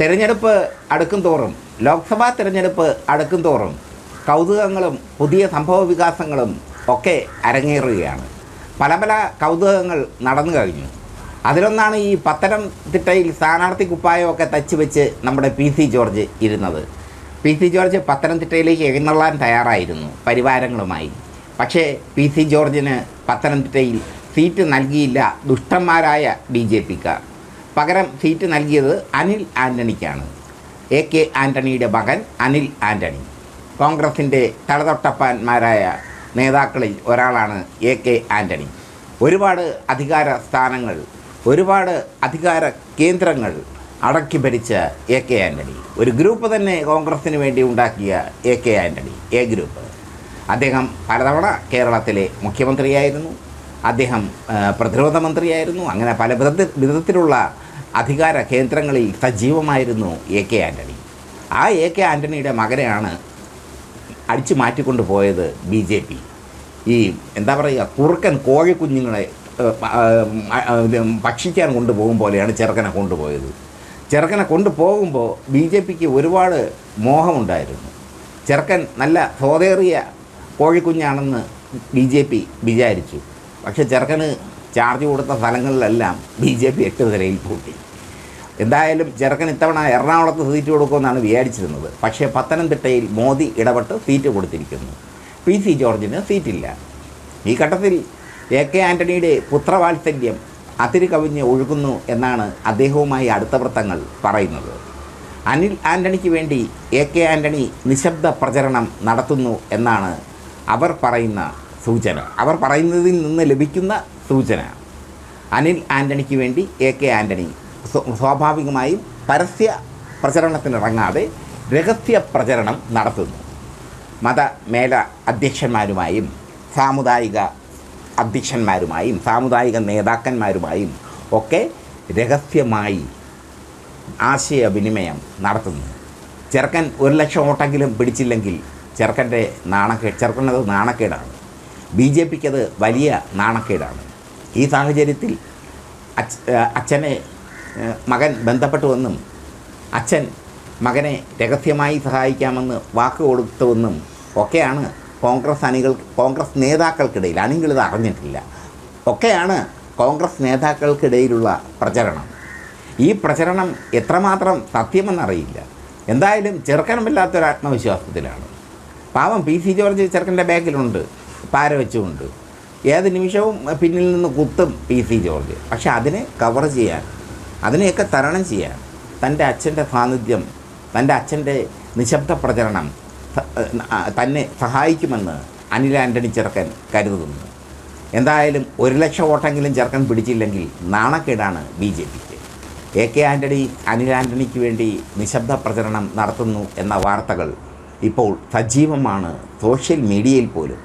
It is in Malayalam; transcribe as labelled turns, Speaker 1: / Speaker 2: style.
Speaker 1: തിരഞ്ഞെടുപ്പ് അടുക്കും തോറും ലോക്സഭാ തെരഞ്ഞെടുപ്പ് അടുക്കും തോറും കൗതുകങ്ങളും പുതിയ സംഭവ വികാസങ്ങളും ഒക്കെ അരങ്ങേറുകയാണ്. പല പല കൗതുകങ്ങൾ നടന്നു കഴിഞ്ഞു. അതിലൊന്നാണ് ഈ പത്തനംതിട്ടയിൽ സ്ഥാനാർത്ഥി കുപ്പായമൊക്കെ തച്ച് വെച്ച് നമ്മുടെ പി സി ജോർജ് ഇരുന്നത്. പി സി ജോർജ് പത്തനംതിട്ടയിലേക്ക് എഴുന്നള്ളാൻ തയ്യാറായിരുന്നു പരിവാരങ്ങളുമായി. പക്ഷേ പി സി ജോർജിന് പത്തനംതിട്ടയിൽ സീറ്റ് നൽകിയില്ല ദുഷ്ടന്മാരായ ബി ജെ പിക്കാർ. പകരം സീറ്റ് നൽകിയത് അനിൽ ആന്റണിക്കാണ് എ കെ ആന്റണിയുടെ മകൻ അനിൽ ആന്റണി കോൺഗ്രസിന്റെ തലതൊട്ടപ്പന്മാരായ നേതാക്കളിൽ ഒരാളാണ് എ കെ ആന്റണി ഒരുപാട് അധികാര സ്ഥാനങ്ങൾ ഒരുപാട് അധികാര കേന്ദ്രങ്ങൾ അടക്കി ഭരിച്ച എ കെ ആന്റണി ഒരു ഗ്രൂപ്പ് തന്നെ കോൺഗ്രസിന് വേണ്ടി ഉണ്ടാക്കിയ A K Antony A group. അദ്ദേഹം പലതവണ കേരളത്തിലെ മുഖ്യമന്ത്രിയായിരുന്നു. അദ്ദേഹം പ്രതിരോധ മന്ത്രിയായിരുന്നു. അങ്ങനെ പല വിധത്തിൽ വിധത്തിലുള്ള അധികാര കേന്ദ്രങ്ങളിൽ സജീവമായിരുന്നു എ കെ ആന്റണി ആ എ കെ ആന്റണിയുടെ മകനെയാണ് അടിച്ചു മാറ്റിക്കൊണ്ട് പോയത് ബി ജെ പി. ഈ എന്താ പറയുക കുറുക്കൻ കോഴിക്കുഞ്ഞുങ്ങളെ ഭക്ഷിക്കാൻ കൊണ്ടുപോകും പോലെയാണ് ചെറുക്കനെ കൊണ്ടുപോയത് ചെറുക്കനെ കൊണ്ടുപോകുമ്പോൾ ബി ജെ പിക്ക് ഒരുപാട് മോഹമുണ്ടായിരുന്നു. ചെറുക്കൻ നല്ല സ്വതേറിയ കോഴിക്കുഞ്ഞാണെന്ന് ബി ജെ പി വിചാരിച്ചു. പക്ഷേ ചെറുക്കന് ചാർജ് കൊടുത്ത സ്ഥലങ്ങളിലെല്ലാം ബി ജെ പി എട്ട് നിലയിൽ പൂട്ടി. എന്തായാലും ചെറുക്കൻ ഇത്തവണ എറണാകുളത്ത് സീറ്റ് കൊടുക്കുമെന്നാണ് വിചാരിച്ചിരുന്നത്. പക്ഷേ പത്തനംതിട്ടയിൽ മോദി ഇടപെട്ട് സീറ്റ് കൊടുത്തിരിക്കുന്നു. പി സി ജോർജിന് സീറ്റില്ല ഈ ഘട്ടത്തിൽ എ കെ ആന്റണിയുടെ പുത്രവാത്സല്യം അതിര് കവിഞ്ഞ് ഒഴുകുന്നു എന്നാണ് അദ്ദേഹവുമായി അടുത്ത വൃത്തങ്ങൾ പറയുന്നത്. അനിൽ ആന്റണിക്ക് വേണ്ടി എ കെ ആന്റണി നിശബ്ദ പ്രചരണം നടത്തുന്നു എന്നാണ് അവർ പറയുന്ന സൂചന. അവർ പറയുന്നതിൽ നിന്ന് ലഭിക്കുന്ന സൂചന. അനിൽ ആന്റണിക്ക് വേണ്ടി എ കെ ആന്റണി സ്വാഭാവികമായും പരസ്യ പ്രചരണത്തിനിറങ്ങാതെ രഹസ്യ പ്രചരണം നടത്തുന്നു. മത മേല അധ്യക്ഷന്മാരുമായും സാമുദായിക അധ്യക്ഷന്മാരുമായും സാമുദായിക നേതാക്കന്മാരുമായും ഒക്കെ രഹസ്യമായി ആശയവിനിമയം നടത്തുന്നു. ചെറുക്കൻ ഒരു ലക്ഷം വോട്ടെങ്കിലും പിടിച്ചില്ലെങ്കിൽ ചെറുക്കന്റെ നാണക്കേട് ചെറുക്കനത് നാണക്കേടാണ്. ബി ജെ പിക്ക് അത് വലിയ നാണക്കേടാണ്. ഈ സാഹചര്യത്തിൽ അച്ഛ അച്ഛനെ മകൻ ബന്ധപ്പെട്ടുവെന്നും അച്ഛൻ മകനെ രഹസ്യമായി സഹായിക്കാമെന്ന് വാക്ക് കൊടുത്തുവെന്നും ഒക്കെയാണ് കോൺഗ്രസ് അണികൾ കോൺഗ്രസ് നേതാക്കൾക്കിടയിൽ അണികളിത് അറിഞ്ഞിട്ടില്ല. ഒക്കെയാണ് കോൺഗ്രസ് നേതാക്കൾക്കിടയിലുള്ള പ്രചരണം. ഈ പ്രചരണം എത്രമാത്രം സത്യമെന്നറിയില്ല. എന്തായാലും ചെറുക്കനമില്ലാത്തൊരു ആത്മവിശ്വാസത്തിലാണ്. പാവം പി സി ജോർജ് ചെറുക്കന്റെ ബാക്കിലുണ്ട്. പാര വെച്ചുകൊണ്ട്. ഏത് നിമിഷവും പിന്നിൽ നിന്ന് കുത്തും പി സി ജോർജ്. പക്ഷെ അതിനെ കവർ ചെയ്യാൻ അതിനെയൊക്കെ തരണം ചെയ്യാൻ തന്റെ അച്ഛന്റെ സാന്നിധ്യം തന്റെ അച്ഛന്റെ നിശബ്ദ പ്രചരണം തന്നെ സഹായിക്കുമെന്ന് അനിൽ ആന്റണി ചെറുക്കൻ കരുതുന്നു. എന്തായാലും ഒരു ലക്ഷം വോട്ടെങ്കിലും ചെറുക്കൻ പിടിച്ചില്ലെങ്കിൽ നാണക്കേടാണ് ബി ജെ പിക്ക്. എ കെ ആന്റണി അനിൽ ആന്റണിക്ക് വേണ്ടി നിശബ്ദ പ്രചരണം നടത്തുന്നു എന്ന വാർത്തകൾ ഇപ്പോൾ സജീവമാണ് സോഷ്യൽ മീഡിയയിൽ പോലും.